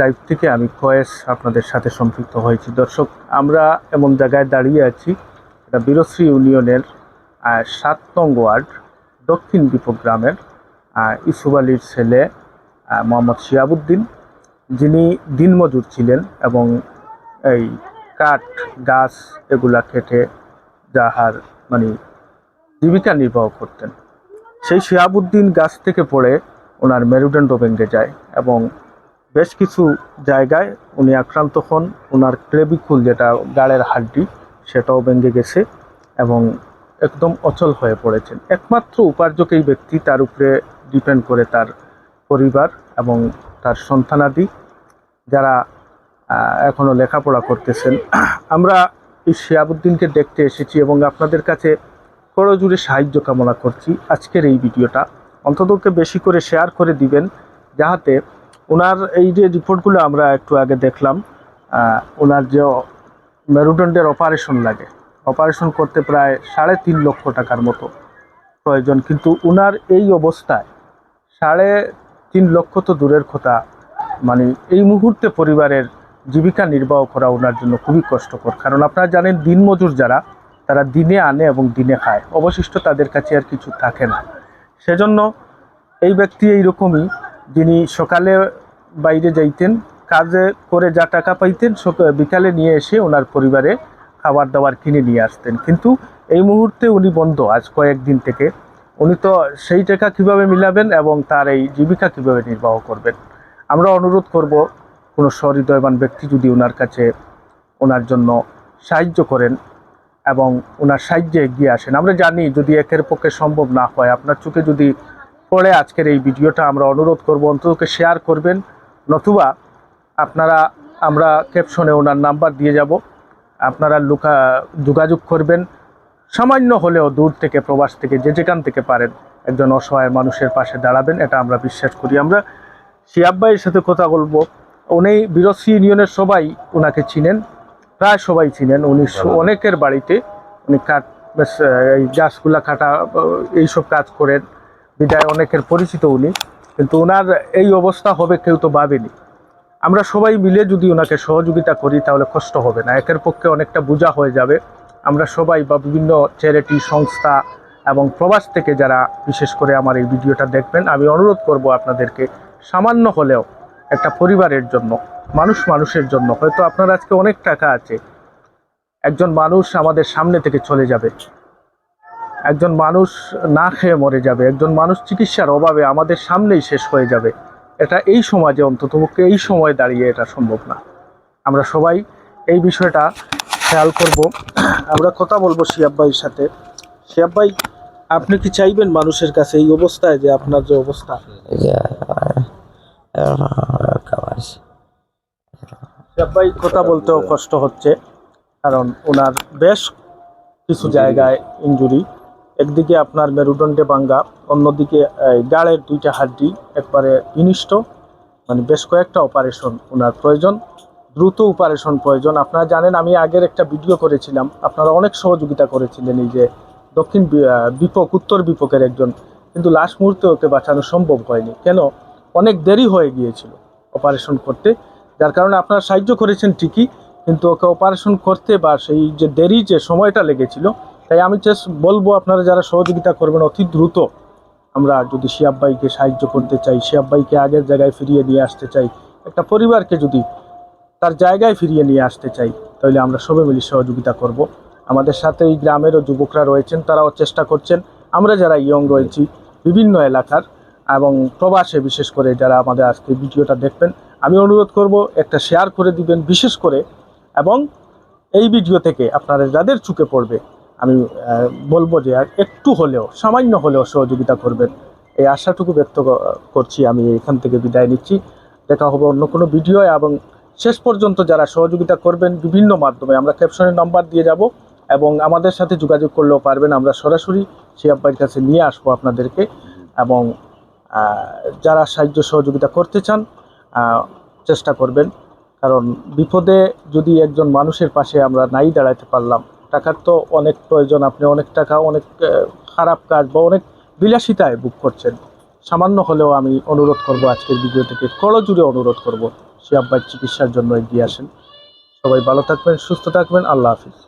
Live থেকে আমি কয়েস আপনাদের সাথে সম্পৃক্ত হয়েছি। দর্শক, আমরা এমন জায়গায় দাঁড়িয়ে আছি, এটা বীরশ্রী ইউনিয়নের সাত নং ওয়ার্ড, দক্ষিণ দীপক গ্রামের ইসুফ আলীর ছেলে মোহাম্মদ শিয়াবুদ্দিন, যিনি দিনমজুর ছিলেন এবং এই কাঠ, গাছ এগুলা কেটে যাহার মানে জীবিকা নির্বাহ করতেন। সেই শিয়াবুদ্দিন গাছ থেকে পড়ে ওনার মেরুদণ্ড ভেঙে যায় এবং বেশ কিছু জায়গায় উনি আক্রান্ত হন। ওনার ক্লেবিকুল যেটা গাড়ের হাড্ডি, সেটাও ভেঙে গেছে এবং একদম অচল হয়ে পড়েছেন। একমাত্র উপার্জক এই ব্যক্তি তার উপরে ডিপেন্ড করে তার পরিবার এবং তার সন্তানাদি যারা এখনও লেখাপড়া করতেছেন। আমরা এই শিয়াবুদ্দিনকে দেখতে এসেছি এবং আপনাদের কাছে করজুড়ে সাহায্য কামনা করছি। আজকের এই ভিডিওটা অন্ততকে বেশি করে শেয়ার করে দিবেন, যাহাতে ওনার এই যে রিপোর্টগুলো আমরা একটু আগে দেখলাম ওনার যে মেরুদণ্ডের অপারেশন লাগে। অপারেশন করতে প্রায় সাড়ে তিন লক্ষ টাকার মতো প্রয়োজন। কিন্তু ওনার এই অবস্থায় সাড়ে তিন লক্ষ তো দূরের কথা। মানে এই মুহূর্তে পরিবারের জীবিকা নির্বাহ করা ওনার জন্য খুবই কষ্টকর। কারণ আপনারা জানেন, দিনমজুর যারা, তারা দিনে আনে এবং দিনে খায়। অবশিষ্ট তাদের কাছে আর কিছু থাকে না। সেজন্য এই ব্যক্তি এইরকমই যিনি সকালে বাইরে যাইতেন, কাজে করে যা টাকা পাইতেন বিকালে নিয়ে এসে ওনার পরিবারে খাবার দাবার কিনে নিয়ে আসতেন। কিন্তু এই মুহূর্তে উনি বন্ধ, আজ কয়েকদিন থেকে। উনি তো সেই টাকা কীভাবে মিলাবেন এবং তার এই জীবিকা কীভাবে নির্বাহ করবেন? আমরা অনুরোধ করব, কোনো সহৃদয়বান ব্যক্তি যদি ওনার কাছে ওনার জন্য সাহায্য করেন এবং ওনার সাহায্যে এগিয়ে আসেন। আমরা জানি যদি একের পক্ষে সম্ভব না হয়, আপনার চোখে যদি পড়ে আজকের এই ভিডিওটা আমরা অনুরোধ করব অন্ততকে শেয়ার করবেন নতুবা আপনারা আমরা ক্যাপশনে ওনার নাম্বার দিয়ে যাব আপনারা লুকা যোগাযোগ করবেন সামান্য হলেও দূর থেকে প্রবাস থেকে যে যেখান থেকে পারেন একজন অসহায় মানুষের পাশে দাঁড়াবেন এটা আমরা বিশ্বাস করি। আমরা শিয়াব ভাইয়ের সাথে কথা বলব উনি বিরসি ইউনিয়নের সবাই ওনাকে চিনেন প্রায় সবাই চিনেন উনি অনেকের বাড়িতে উনি কাঠ এই গাছগুলা কাটা এইসব কাজ করেন। বিদায় অনেকের পরিচিত উনি, কিন্তু ওনার এই অবস্থা হবে কেউ তো ভাবেনি। আমরা সবাই মিলে যদি ওনাকে সহযোগিতা করি, তাহলে কষ্ট হবে না। একের পক্ষে অনেকটা বোঝা হয়ে যাবে। আমরা সবাই বা বিভিন্ন চ্যারিটি সংস্থা এবং প্রবাস থেকে যারা, বিশেষ করে আমার এই ভিডিওটা দেখবেন, আমি অনুরোধ করব আপনাদেরকে, সামান্য হলেও একটা পরিবারের জন্য, মানুষ মানুষের জন্য, হয়তো আপনার আজকে অনেক টাকা আছে, একজন মানুষ আমাদের সামনে থেকে চলে যাবে। একজন মানুষ না খেয়ে মরে যাবে একজন মানুষ চিকিৎসার অভাবে আমাদের সামনেই শেষ হয়ে যাবে। এটা এই সমাজে অন্ততপক্ষে এই সময় দাঁড়িয়ে এটা সম্ভব না। আমরা সবাই এই বিষয়টা খেয়াল করব। আমরা কথা বলব শিয়াব ভাইয়ের সাথে। শিয়াব ভাই আপনি কি চাইবেন মানুষের কাছে এই অবস্থায় যে আপনার যে অবস্থা? শিয়াব ভাই কথা বলতেও কষ্ট হচ্ছে কারণ ওনার বেশ কিছু জায়গায় ইনজুরি একদিকে আপনার মেরুদণ্ডে ভাঙ্গা, অন্যদিকে গাড়ের দুইটা হাড্ডি একবারে বিনিষ্ট। মানে বেশ কয়েকটা অপারেশন ওনার প্রয়োজন, দ্রুত অপারেশন প্রয়োজন। আপনারা জানেন, আমি আগের একটা ভিডিও করেছিলাম। আপনারা অনেক সহযোগিতা করেছিলেন এই যে দক্ষিণ বিপক, উত্তর বিপকের একজন। কিন্তু লাস্ট মুহূর্তে ওকে বাঁচানো সম্ভব হয়নি। কেন? অনেক দেরি হয়ে গিয়েছিল অপারেশন করতে। যার কারণে আপনারা সাহায্য করেছেন ঠিকই, কিন্তু ওকে অপারেশন করতে বা সেই যে দেরি, যে সময়টা লেগেছিল তাই আমি চেস বলব আপনারা যারা সহযোগিতা করবেন অতি দ্রুত আমরা যদি শিয়াব ভাইকে সাহায্য করতে চাই শিয়াব ভাইকে আগের জায়গায় ফিরিয়ে নিয়ে আসতে চাই, একটা পরিবারকে যদি তার জায়গায় ফিরিয়ে নিয়ে আসতে চাই, তাহলে আমরা সবাই মিলে সহযোগিতা করব। আমাদের সাথে এই গ্রামেরও যুবকরা রয়েছেন, তারাও চেষ্টা করছেন। আমরা যারা ইয়ং রয়েছি, বিভিন্ন এলাকার এবং প্রবাসে বিশেষ করে যারা আমাদের আজকে ভিডিওটা দেখবেন, আমি অনুরোধ করব একটা শেয়ার করে দিবেন, বিশেষ করে। এবং এই ভিডিও থেকে আপনারা যাদের চুকে পড়বে আমি বলব যে একটু হলেও, সামান্য হলেও সহযোগিতা করবেন। এই আশাটুকু ব্যক্ত করছি আমি, এখান থেকে বিদায় নিচ্ছি। দেখা হবে অন্য কোনো ভিডিও এবং শেষ পর্যন্ত যারা সহযোগিতা করবেন বিভিন্ন মাধ্যমে, আমরা ক্যাপশনের নাম্বার দিয়ে যাব এবং আমাদের সাথে যোগাযোগ করলেও পারবেন। আমরা সরাসরি সেই আব্বাইয়ের কাছে নিয়ে আসব আপনাদেরকে এবং যারা সাহায্য সহযোগিতা করতে চান চেষ্টা করবেন। কারণ বিপদে যদি একজন মানুষের পাশে আমরা নাই দাঁড়াতে পারলাম টাকার তো অনেক প্রয়োজন, আপনি অনেক টাকা, অনেক খারাপ কাজ বা অনেক বিলাসিতায় বুক করছেন। সামান্য হলেও আমি অনুরোধ করব আজকের ভিডিও থেকে করজুড়ে অনুরোধ করব সে আব্বার চিকিৎসার জন্য এগিয়ে আসেন। সবাই ভালো থাকবেন, সুস্থ থাকবেন, আল্লাহ হাফিজ।